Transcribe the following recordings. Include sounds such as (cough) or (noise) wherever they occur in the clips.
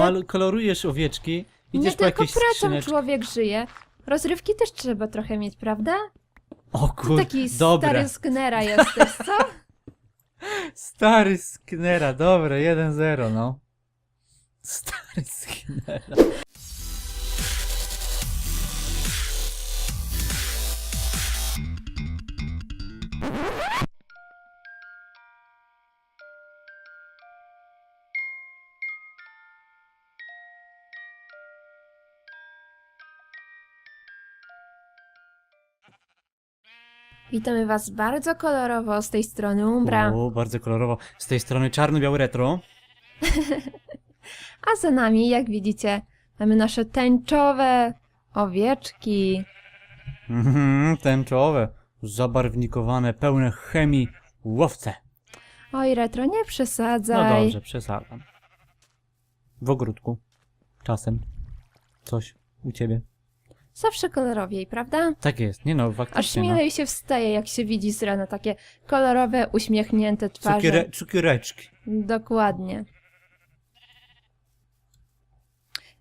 Ale- kolorujesz owieczki, Nie idziesz po tylko jakieś pracą skrzyneczki. człowiek żyje. Rozrywki też trzeba trochę mieć, prawda? O Ty kur... taki stary sknera jesteś, co? (laughs) Stary Skinnera, dobre, 1-0, no. Stary Skinnera. Witamy was bardzo kolorowo z tej strony Umbra, O, bardzo kolorowo. Z tej strony czarno-biały retro. (laughs) a za nami, jak widzicie, mamy nasze tęczowe owieczki. Mhm, tęczowe, zabarwnikowane, pełne chemii łowce. Oj, retro, nie No przesadzaj. dobrze, przesadzam. W ogródku. Czasem. Coś u ciebie. Zawsze kolorowiej, prawda? Tak jest, nie no, Aż faktycznie. No. śmielej się wstaje, jak się widzi z rana takie kolorowe, uśmiechnięte twarze. Cukiere, cukiereczki. Dokładnie.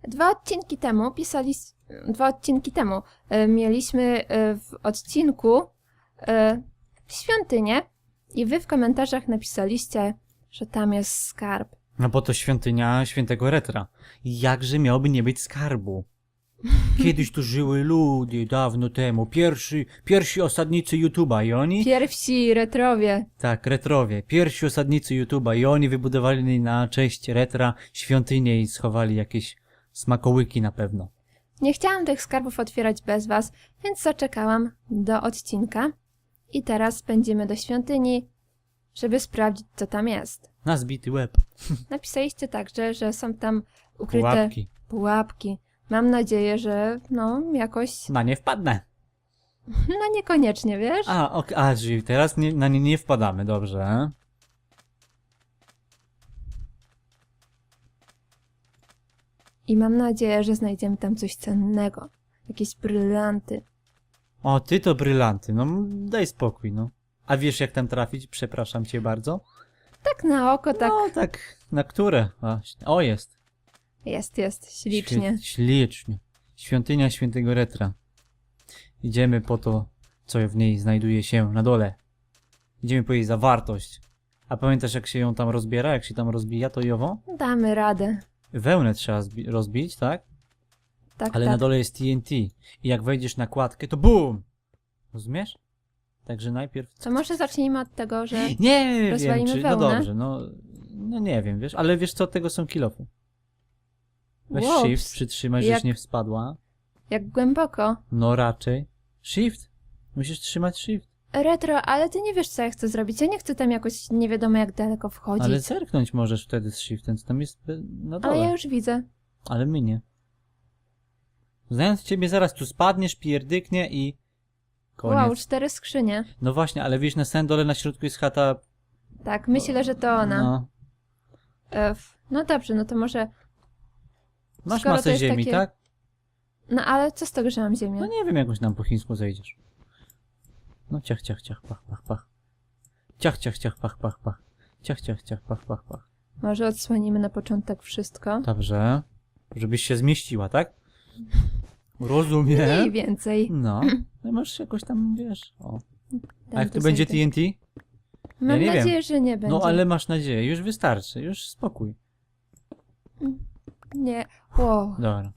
Dwa odcinki temu pisali, dwa odcinki temu e, mieliśmy e, w odcinku e, świątynię i wy w komentarzach napisaliście, że tam jest skarb. No bo to świątynia świętego retra. Jakże miałoby nie być skarbu? Kiedyś tu żyły ludzie, dawno temu. Pierwszy, pierwsi osadnicy YouTube'a i oni... Pierwsi retrowie. Tak, retrowie. Pierwsi osadnicy YouTube'a i oni wybudowali na cześć retra świątynię i schowali jakieś smakołyki na pewno. Nie chciałam tych skarbów otwierać bez was, więc zaczekałam do odcinka i teraz pędzimy do świątyni, żeby sprawdzić, co tam jest. Na zbity łeb. (laughs) Napisaliście także, że są tam ukryte Pułapki. pułapki. Mam nadzieję, że no jakoś, Na nie wpadnę. (laughs) no niekoniecznie, wiesz? A, ok, a czyli teraz nie, na nie nie wpadamy, dobrze. I mam nadzieję, że znajdziemy tam coś cennego. Jakieś brylanty. O, ty to brylanty, no daj spokój, no. A wiesz jak tam trafić? Przepraszam cię bardzo. Tak na oko, tak No, tak, na które? Właśnie. O, jest. Jest, jest, ślicznie. Świe- ślicznie. Świątynia świętego retra. Idziemy po to, co w niej znajduje się na dole. Idziemy po jej zawartość. A pamiętasz jak się ją tam rozbiera? Jak się tam rozbija to i owo? Damy radę. Wełnę trzeba zbi- rozbić, tak? Tak, Ale tak. na dole jest TNT. I jak wejdziesz na kładkę, to BUM! Rozumiesz? Także najpierw... To może zacznijmy od tego, że Nie wiem, rozwalimy czy... No wełnę? dobrze, no... No nie wiem, wiesz? Ale wiesz co, od tego są kilofy. Weź Łops, shift, przytrzymaj, jak- żeś nie spadła. jak głęboko. No raczej. Shift. Musisz trzymać shift. Retro, ale ty nie wiesz, co ja chcę zrobić. Ja nie chcę tam jakoś nie wiadomo jak daleko wchodzić. Ale zerknąć możesz wtedy z shiftem, co tam jest be- na dole. Ale ja już widzę. Ale my nie. Znając ciebie zaraz tu spadniesz, pierdyknie i... Koniec. Wow, cztery skrzynie. No właśnie, ale wiesz, na samym dole na środku jest chata... Tak, myślę, że to ona. No. F. No dobrze, no to może... Masz Skoro to masę jest ziemi, takie- tak? No ale co z tego, że mam ziemię? No nie wiem, jakoś nam po chińsku zejdziesz. No ciach, ciach, ciach, pach, pach, pach. Ciach, ciach, ciach, pach, pach, pach. Ciach, ciach, ciach, pach, pach, pach. Może odsłonimy na początek wszystko. Dobrze. Żebyś się zmieściła, tak? Rozumiem. Mniej więcej. No. No masz jakoś tam, wiesz, o. A jak tu tu będzie TNT? Mam Ja nie wiem. nadzieję, że nie będzie. No ale masz nadzieję, już wystarczy, już spokój. Nie. Wow. Dobra.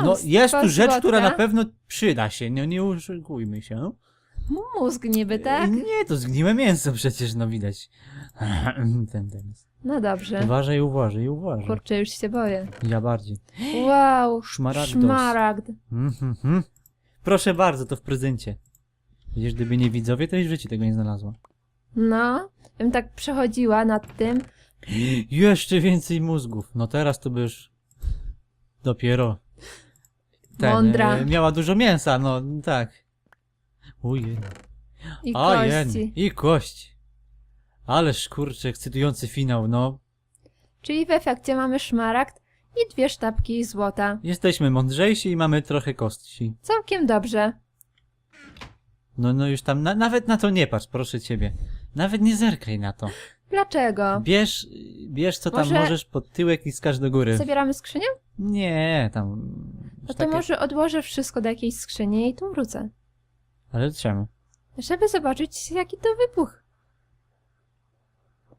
No, No jest tu rzecz, która na pewno przyda się, no nie uszukujmy się. Mózg niby, tak? Nie, to zgniłe mięso przecież, no widać. (clears throat) ten, ten. No dobrze. Uważaj, uważaj, uważaj. Kurczę, już się boję. Ja bardziej. Wow. Szmaragdos. Szmaragd. Mhm, mhm. Proszę bardzo, to w prezencie. Widzisz, gdyby nie widzowie, to już w życiu tego nie znalazła. No. Bym tak przechodziła nad tym. Jeszcze więcej mózgów. No teraz to by już dopiero ten, Mądra. e, miała dużo mięsa, no tak. Ujej. I Ojej. kości. I kość. Ależ kurczę, ekscytujący finał, no. Czyli w efekcie mamy szmaragd i dwie sztabki złota. Jesteśmy mądrzejsi i mamy trochę kości. Całkiem dobrze. No, no już tam, na, nawet na to nie patrz, proszę ciebie. Nawet nie zerkaj na to. Dlaczego? Bierz, bierz co tam Może- możesz pod tyłek i skacz do góry. Zabieramy skrzynię? Nie, tam... No to takie- może odłożę wszystko do jakiejś skrzyni i tu wrócę. Ale czemu? Żeby zobaczyć, jaki to wybuch.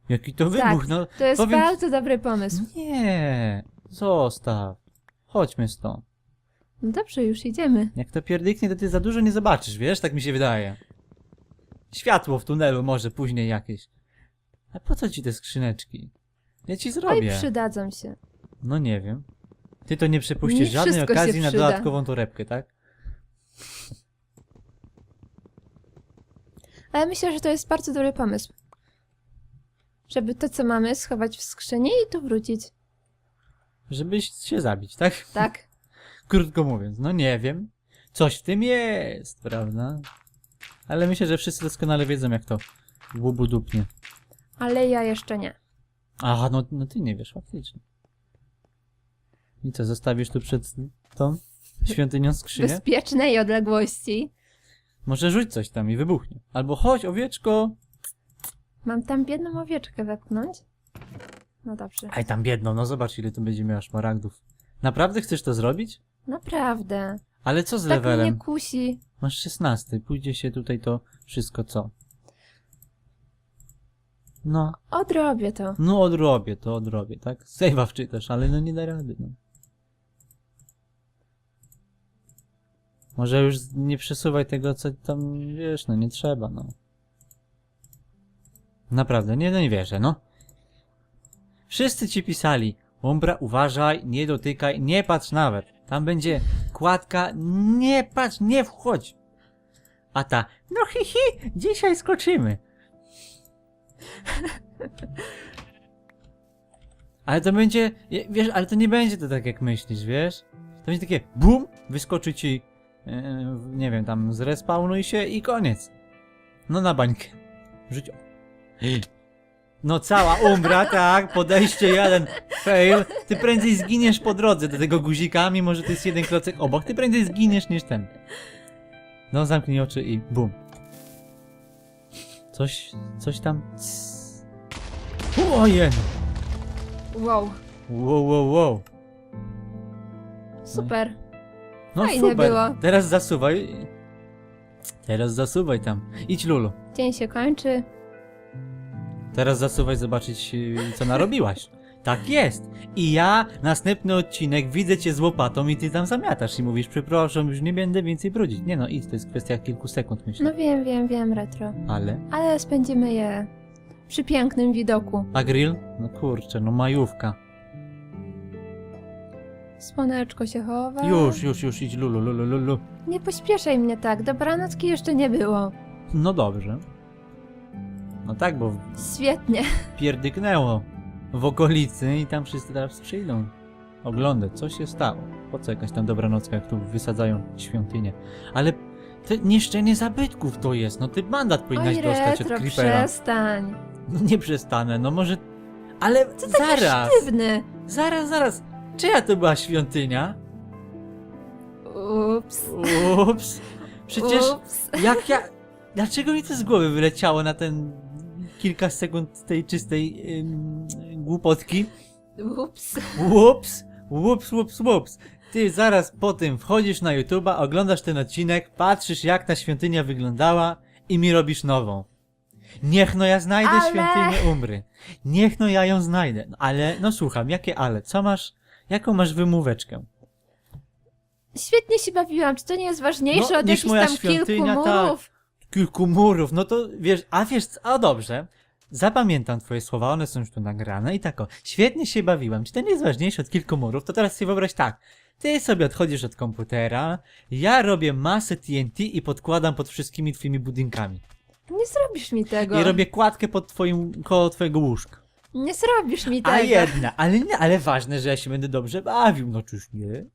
Jaki to Tak. wybuch, no. To jest Powiem- bardzo dobry pomysł. Nie, zostaw. Chodźmy stąd. No dobrze, już idziemy. Jak to pierdyknie, to ty za dużo nie zobaczysz, wiesz? Tak mi się wydaje. Światło w tunelu może później jakieś. A po co ci te skrzyneczki? Ja ci Oj, zrobię. przydadzą się. No nie wiem. Ty to nie przepuścisz Mi żadnej wszystko się okazji na przyda. dodatkową torebkę, tak? Ale myślę, że to jest bardzo dobry pomysł. Żeby to, co mamy, schować w skrzyni i tu wrócić. Żebyś się zabić, tak? Tak. (laughs) Krótko mówiąc, no nie wiem. Coś w tym jest, prawda? Ale myślę, że wszyscy doskonale wiedzą, jak to łubu dupnie. Ale ja jeszcze nie. Aha, no, no ty nie wiesz, faktycznie. I co, zostawisz tu przed tą świątynią skrzynię? Bezpiecznej odległości. Może rzuć coś tam i wybuchnie. Albo chodź, owieczko. Mam tam biedną owieczkę wepchnąć? No dobrze. Aj tam biedną, no zobacz ile tu będzie miała szmaragdów. Naprawdę chcesz to zrobić? Naprawdę. Ale co z Tak mnie levelem? kusi. Masz 16, pójdzie się tutaj to wszystko co? No, Odrobię to. no odrobię, to odrobię, tak? Save'a wczytasz, ale no nie da rady, no. Może już nie przesuwaj tego, co tam, wiesz, no nie trzeba, no. Naprawdę, nie, no nie wierzę, no. Wszyscy ci pisali, Umbra, uważaj, nie dotykaj, nie patrz nawet. Tam będzie kładka, nie patrz, nie wchodź. A ta, no hi hi, dzisiaj skoczymy. (laughs) Ale to będzie, wiesz, ale to nie będzie to tak jak myślisz, wiesz? To będzie takie bum, wyskoczy ci, e, nie wiem, tam zrespawnuj się i koniec. No na bańkę. Rzuć. (gasps) No cała umbra, (laughs) tak, podejście jeden, fail. Ty prędzej zginiesz po drodze do tego guzika, mimo że to jest jeden klocek obok. Ty prędzej zginiesz niż ten. No zamknij oczy i bum. Coś, coś tam... Ojej! Wow. Wow, wow, wow. Super. No Fajne super. było. Teraz zasuwaj. Teraz zasuwaj tam. Idź Lulu. Dzień się kończy. Teraz zasuwaj zobaczyć, co narobiłaś. Tak jest. I ja, następny odcinek, widzę cię z łopatą i ty tam zamiatasz i mówisz, przepraszam, już nie będę więcej brudzić. Nie no, idź, to jest kwestia kilku sekund, myślę. No wiem, wiem, wiem, retro. Ale? Ale spędzimy je przy pięknym widoku. A grill? No kurczę, no majówka. Słoneczko się chowa. Już, już, już, idź Lulu, Lulu, Lulu. Nie pośpieszaj mnie tak. Dobranocki jeszcze nie było. No dobrze. No tak, bo Świetnie. pierdyknęło w okolicy i tam wszyscy teraz przyjdą oglądać, co się stało. Po co jakaś tam dobranocka, jak tu wysadzają świątynię. Ale te niszczenie zabytków to jest, no ty mandat powinnaś Oj, dostać od retro, Creepera. przestań. No nie przestanę, no może... Ale Taki zaraz, sztywny. zaraz, zaraz. Czyja to była świątynia? Ups. Ups. Przecież Ups. jak ja... Dlaczego mi to z głowy wyleciało na ten kilka sekund tej czystej głupotki? Ups. Łups, łups, łups, łups. Ty zaraz po tym wchodzisz na YouTube'a, oglądasz ten odcinek, patrzysz jak ta świątynia wyglądała i mi robisz nową. Niech no ja znajdę Ale- świątynię Umbry. Niech no ja ją znajdę. No, ale, no słucham, jakie ale? Co masz, jaką masz wymóweczkę? Świetnie się bawiłam. Czy to nie jest ważniejsze No, od jakichś tam kilku tak. murów? Kilku murów, no to wiesz, a wiesz, a dobrze. Zapamiętam twoje słowa, one są już tu nagrane i tak o, świetnie się bawiłam. Czy to nie jest ważniejsze od kilku murów? To teraz sobie wyobraź tak. Ty sobie odchodzisz od komputera, ja robię masę TNT i podkładam pod wszystkimi twoimi budynkami. Nie zrobisz mi tego. I robię kładkę pod twoim, koło twojego łóżka. Nie zrobisz mi tego. A jedna, ale nie, ale ważne, że ja się będę dobrze bawił, no czyż nie?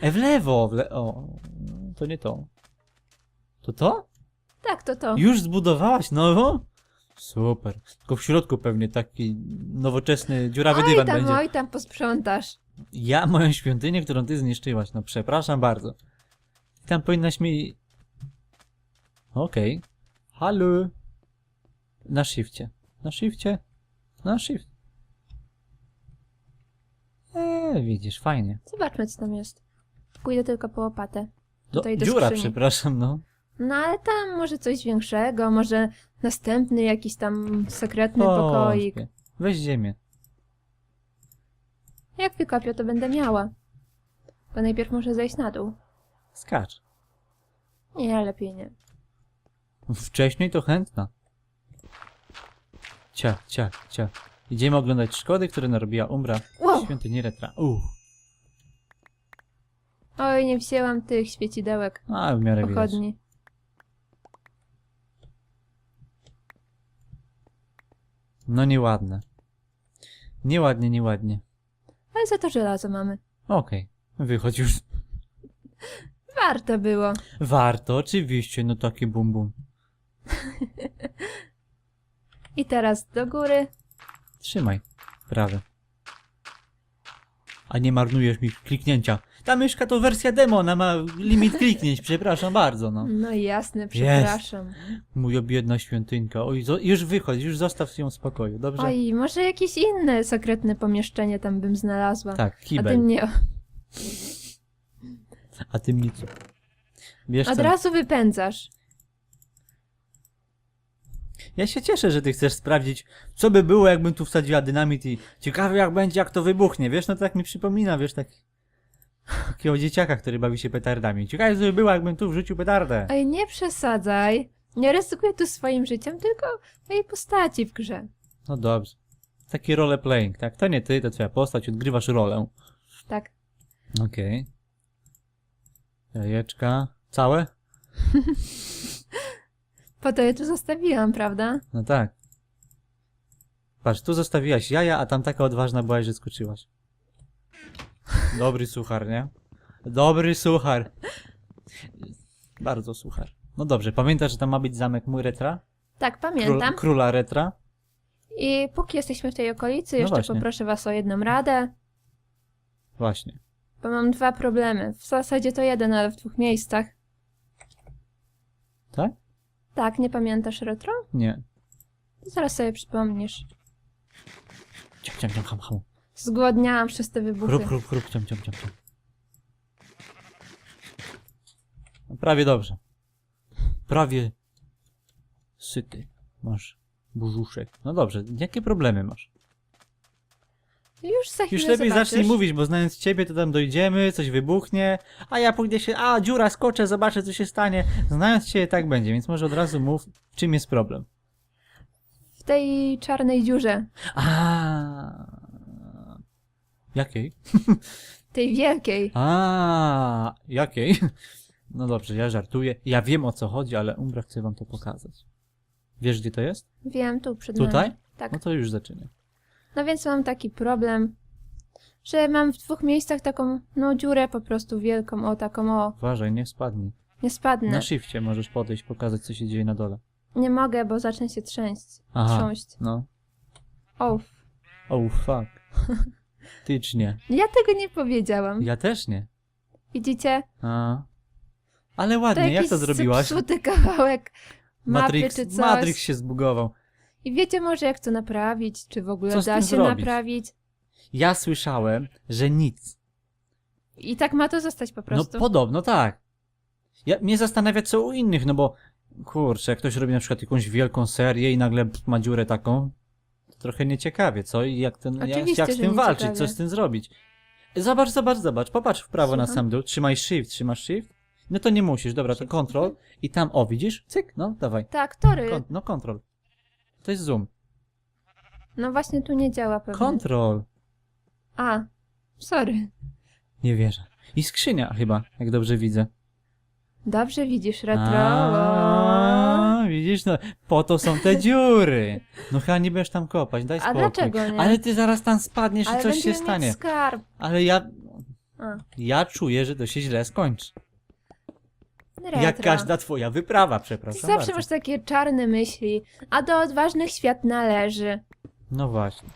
E w lewo, w le... o, to nie to. To to? Tak, to to. Już zbudowałaś nową? Super. Tylko w środku pewnie taki nowoczesny, dziurawy Oj dywan tam, będzie. oj tam posprzątasz. Ja moją świątynię, którą ty zniszczyłaś. No przepraszam bardzo. I tam powinnaś mi... Okej. Halo. Na shifcie. Na shifcie. Na shift. Eee, widzisz, fajnie. Zobaczmy, co tam jest. Pójdę tylko po łopatę. Do, Tutaj do dziura, skrzyni. przepraszam, no. No ale tam może coś większego, może następny jakiś tam sekretny pokoik. Wątpię. Weź ziemię. Jak wykopię, to będę miała. Bo najpierw muszę zejść na dół. Skacz. Nie, lepiej nie. Wcześniej to chętna. Cia, cia, cia. Idziemy oglądać szkody, które narobiła Umbra w Wow. świątyni Retra. Uff. Oj, nie wzięłam tych świecidełek A, w miarę widać. pochodni. No nieładne. Nieładnie, nieładnie. Ale za to żelazo mamy. Okej. Wychodź już. Warto było. Warto, oczywiście, no taki bum bum. (laughs) I teraz do góry. Trzymaj. Prawy. A nie marnujesz mi kliknięcia. Ta myszka to wersja demo, ona ma limit kliknięć, przepraszam bardzo, no. No jasne, przepraszam. Moja biedna świątynka. Oj, zo- już wychodź, już zostaw ją w spokoju, dobrze? Oj, może jakieś inne sekretne pomieszczenie tam bym znalazła. Tak, A ty kibel. mnie A ty mnie co? Wiesz od co? razu wypędzasz. Ja się cieszę, że ty chcesz sprawdzić, co by było, jakbym tu wsadziła dynamit i ciekawe jak będzie, jak to wybuchnie. Wiesz, no to tak mi przypomina, wiesz, tak... Takiego dzieciaka, który bawi się petardami. Ciekawe, co by było, jakbym tu wrzucił petardę. Ej, nie przesadzaj. Nie ryzykuję tu swoim życiem, tylko mojej postaci w grze. No dobrze. Taki role playing, tak? To nie ty, to twoja postać, odgrywasz rolę. Tak. Okej. Jajeczka. Całe? (laughs) Po to je tu zostawiłam, prawda? No tak. Patrz, tu zostawiłaś jaja, a tam taka odważna byłaś, że skoczyłaś. Dobry suchar, nie? Dobry suchar. Bardzo suchar. No dobrze, pamiętasz, że tam ma być zamek mój retra? Tak, Król, pamiętam. króla retra? I póki jesteśmy w tej okolicy, No jeszcze właśnie. poproszę was o jedną radę, Właśnie. bo mam dwa problemy. W zasadzie to jeden, ale w dwóch miejscach. Tak? Tak, nie pamiętasz retro? Nie. Zaraz sobie przypomnisz. Ciam, ciam, ciam, ham, ham. Zgłodniałam przez te wybuchy. Chrup, chrup, ciam, ciam, ciam, ciam. No, Prawie dobrze. Prawie syty. Masz brzuszek. No dobrze, jakie problemy masz? Już za chwilę Już lepiej zobaczysz. zacznij mówić, bo znając ciebie, to tam dojdziemy, coś wybuchnie, a ja pójdę się, a dziura, skoczę, zobaczę, co się stanie. Znając cię, tak będzie, więc może od razu mów, czym jest problem. W tej czarnej dziurze. A. Jakiej? (laughs) Tej wielkiej. A, jakiej? (laughs) No dobrze, ja żartuję. Ja wiem o co chodzi, ale Umbra chce wam to pokazać. Wiesz, gdzie to jest? Wiem, tu przed Tutaj? nami. Tak. No to już zaczynaj. No więc mam taki problem, że mam w dwóch miejscach taką, no dziurę po prostu wielką, o taką, o, Uważaj, nie spadnij. nie spadnę. Na shifcie możesz podejść, pokazać, co się dzieje na dole. Nie mogę, bo zacznę się trzęść. Aha. Trząść. No. Ouf. Oh, fuck. (laughs) Tycznie. Ja tego nie powiedziałam. Ja też nie. Widzicie? A. Ale ładnie, jak jakiś to zrobiłaś? zepsuty kawałek mapy Matrix, czy coś. Matrix się zbugował. I wiecie może jak to naprawić? Czy w ogóle Co z da tym się zrobić? naprawić? Ja słyszałem, że nic. I tak ma to zostać po No prostu. podobno tak. Ja, mnie zastanawia co u innych, no bo kurczę, jak ktoś robi na przykład jakąś wielką serię i nagle pff, ma dziurę taką, trochę nieciekawie, co? I jak, ten, jak, Oczywiście, jak z że tym walczyć, nieciekawie. co z tym zrobić? Zobacz, zobacz, zobacz, popatrz w prawo na Słucham. sam dół, trzymaj shift, trzymasz shift. No to nie musisz, dobra, to Shift, control i tam, o widzisz, cyk, no dawaj, Tak, tory. Kon, no control. To jest zoom. No właśnie tu nie działa pewnie. Control. A, sorry. Nie wierzę. I skrzynia chyba, jak dobrze widzę. Dobrze widzisz retro. A, widzisz, no, po to są te dziury. No chyba nie będziesz tam kopać, daj A spokój. dlaczego nie? Ale ty zaraz tam spadniesz Ale i coś się będziemy stanie. Mieć skarb. Ale ja, A, ja czuję, że to się źle skończy. retro. Jak każda twoja wyprawa, Ty przepraszam zawsze bardzo. masz takie czarne myśli, a do odważnych świat należy. No właśnie.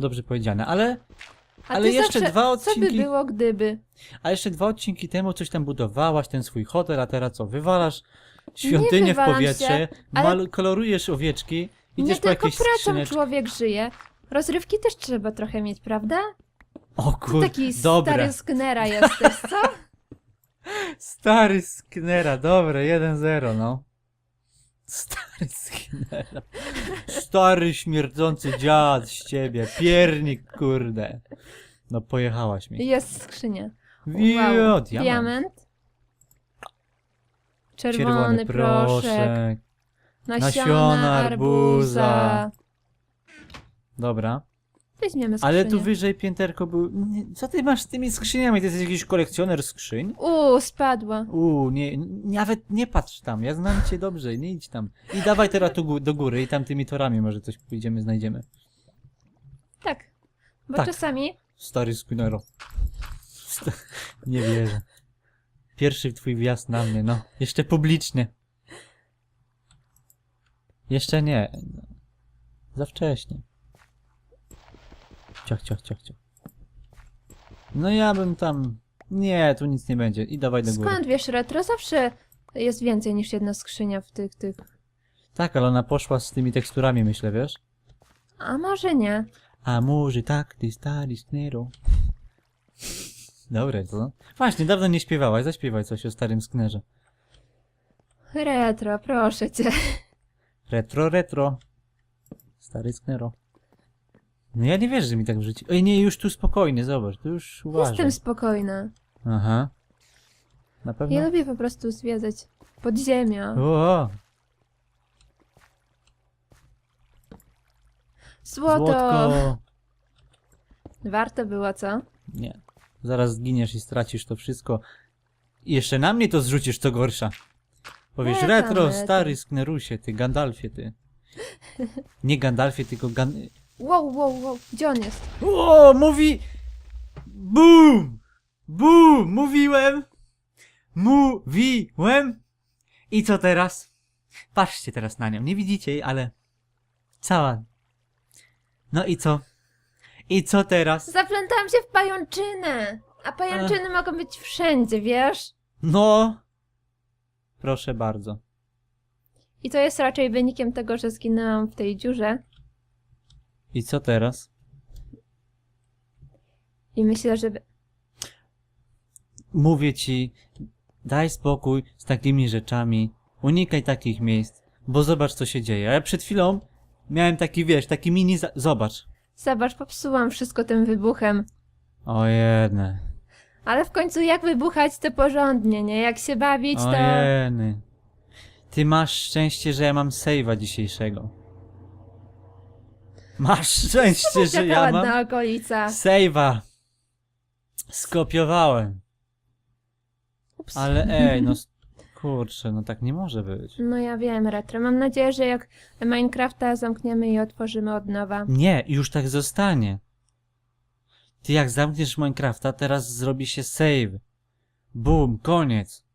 Dobrze powiedziane, ale, A ale ty jeszcze zawsze, dwa Co odcinki, by było, gdyby? a jeszcze dwa odcinki temu coś tam budowałaś, ten swój hotel, a teraz co, wywalasz świątynię w wywalam powietrze, się, ale- mal- kolorujesz owieczki Idziesz Nie po tylko jakieś pracą skrzyneczki. człowiek żyje. Rozrywki też trzeba trochę mieć, prawda? O Ty kur... taki dobra. stary sknera jesteś, co? (laughs) Stary Skinnera, dobre, 1-0, no. Stary Skinnera. Stary śmierdzący dziad z ciebie, piernik, kurde. No pojechałaś mi. Jest skrzynia. Wio, Wow. diament. Diament. Czerwony, Czerwony proszek. proszek. Nasiona, Nasiona arbuza. arbuza. Dobra. Weźmiemy skrzynię. Ale tu wyżej pięterko był... Nie, co ty masz z tymi skrzyniami? Ty jesteś jakiś kolekcjoner skrzyń? Uuu, spadła. Uuu, nie, nawet nie patrz tam, ja znam cię dobrze, nie idź tam. I dawaj teraz tu gó- do góry i tam tymi torami może coś pójdziemy, znajdziemy. Tak. Bo Tak. czasami Stary Skinero. Sta- nie wierzę. Pierwszy twój wjazd na mnie, no. Jeszcze publicznie. Jeszcze nie. Za wcześnie. Ciach, ciach, ciach, ciach. No ja bym tam... Nie, tu nic nie będzie. I dawaj do góry. skąd wiesz retro? Zawsze jest więcej niż jedna skrzynia w tych, tych. Tak, ale ona poszła z tymi teksturami, myślę, wiesz? A może nie? A może tak, ty stary Sknero. Dobre, to. Właśnie, dawno nie śpiewałaś. Zaśpiewaj coś o starym Sknerze. Retro, proszę cię. Retro, retro. Stary Sknero. No ja nie wierzę, że mi tak wrzuci. Ej, nie, już tu spokojnie, zobacz, tu już uważaj. Jestem spokojna. Aha. Na pewno? Ja lubię po prostu zwiedzać podziemia. O, Złoto. złotko. Warto było, co? Nie. Zaraz zginiesz i stracisz to wszystko. I jeszcze na mnie to zrzucisz, co gorsza. Powiesz, Nie tam, retro, tam. stary Sknerusie, ty, Gandalfie, ty. Nie Gandalfie, tylko Gan... Wow, wow, wow. Gdzie on jest? O, mówi... Boom! Boom! Mówiłem! Mówiłem! I co teraz? Patrzcie teraz na nią. Nie widzicie jej, ale... Cała... No i co? I co teraz? Zaplątałam się w pajączynę. A pajęczyny mogą być wszędzie, wiesz? No... Proszę bardzo. I to jest raczej wynikiem tego, że zginęłam w tej dziurze. I co teraz? I myślę, że... Mówię ci, daj spokój z takimi rzeczami, unikaj takich miejsc, bo zobacz co się dzieje. A ja przed chwilą miałem taki, wiesz, taki mini... Za... Zobacz. Zobacz, popsułam wszystko tym wybuchem. O jedne. Ale w końcu jak wybuchać to porządnie, nie? Jak się bawić O to... jeny. Ty masz szczęście, że ja mam save'a dzisiejszego. Masz szczęście, że Taka ja mam ładna okolica. save'a. Skopiowałem. Ups. Ale ej, no s- (laughs) kurczę, no tak nie może być. No ja wiem, retro. Mam nadzieję, że jak Minecrafta zamkniemy i otworzymy od nowa. Nie, już tak zostanie. Ty jak zamkniesz Minecrafta, teraz zrobi się save. Boom, koniec.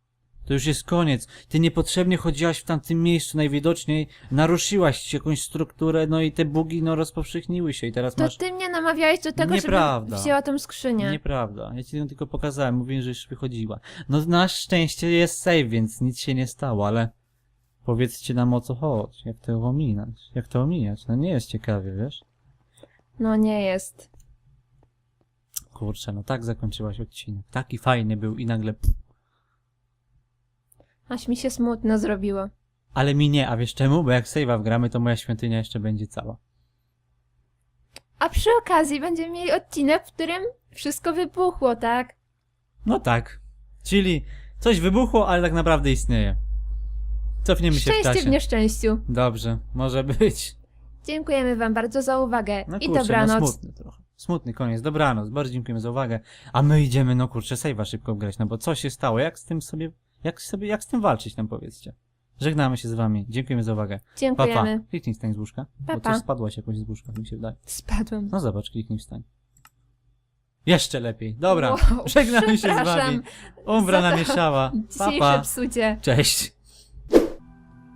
To już jest koniec. Ty niepotrzebnie chodziłaś w tamtym miejscu najwidoczniej, naruszyłaś jakąś strukturę, no i te bugi no rozpowszechniły się i teraz To masz... ty mnie namawiałeś do tego, Nieprawda. żebym wzięła tą skrzynię. Nieprawda. Ja ci ją tylko pokazałem, mówiłem, że już wychodziła. No na szczęście jest save, więc nic się nie stało, ale powiedzcie nam o co chodzi, jak to ominąć, jak to omijać. No nie jest ciekawie, wiesz? No nie jest. Kurczę, no tak zakończyłaś odcinek. Taki fajny był i nagle... Aż mi się smutno zrobiło. Ale mi nie, a wiesz czemu? Bo jak save'a wgramy, to moja świątynia jeszcze będzie cała. A przy okazji będziemy mieli odcinek, w którym wszystko wybuchło, tak? No tak. Czyli coś wybuchło, ale tak naprawdę istnieje. Cofniemy się w Szczęście w czasie. nieszczęściu. Dobrze, może być. Dziękujemy wam bardzo za uwagę No i kurczę, dobranoc. no smutny trochę. Smutny koniec, dobranoc. Bardzo dziękujemy za uwagę. A my idziemy, no kurczę, save'a szybko grać, no bo co się stało? Jak z tym sobie, jak sobie, jak z tym walczyć nam powiedzcie. Żegnamy się z wami. Dziękujemy za uwagę. Pa, pa. Dziękujemy. Kliknij wstań z łóżka. Pa, bo pa. coś spadłaś jakoś z łóżka, mi się wydaje. Spadłam. No zobacz, kliknij wstań. Jeszcze lepiej. Dobra. Wow, (laughs) Żegnamy się z wami. Umbra namieszała. (laughs) Pa, pa. psucie. Cześć.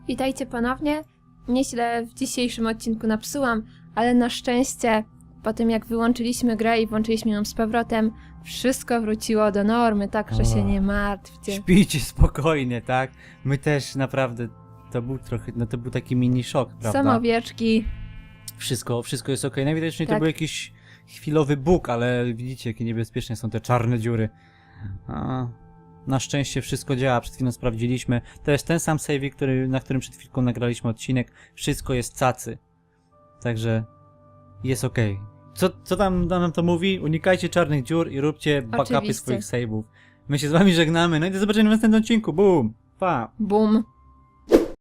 Witajcie ponownie. Nieźle w dzisiejszym odcinku napsułam, ale na szczęście po tym jak wyłączyliśmy grę i włączyliśmy ją z powrotem, wszystko wróciło do normy, tak że się O. nie martwcie. Śpijcie spokojnie, tak? My też naprawdę To był trochę, no to był taki mini szok, prawda? Samowieczki. Wszystko, wszystko jest ok. Najwidoczniej to Tak. był jakiś chwilowy bóg, ale widzicie, jakie niebezpieczne są te czarne dziury. A, na szczęście wszystko działa, przed chwilą sprawdziliśmy. To jest ten sam save, który, na którym przed chwilką nagraliśmy odcinek. Wszystko jest cacy. Także jest ok. Co, co tam nam to mówi? Unikajcie czarnych dziur i róbcie backupy Oczywiście. swoich saveów. My się z wami żegnamy. No i do zobaczenia w następnym odcinku. Boom! Pa! Bum.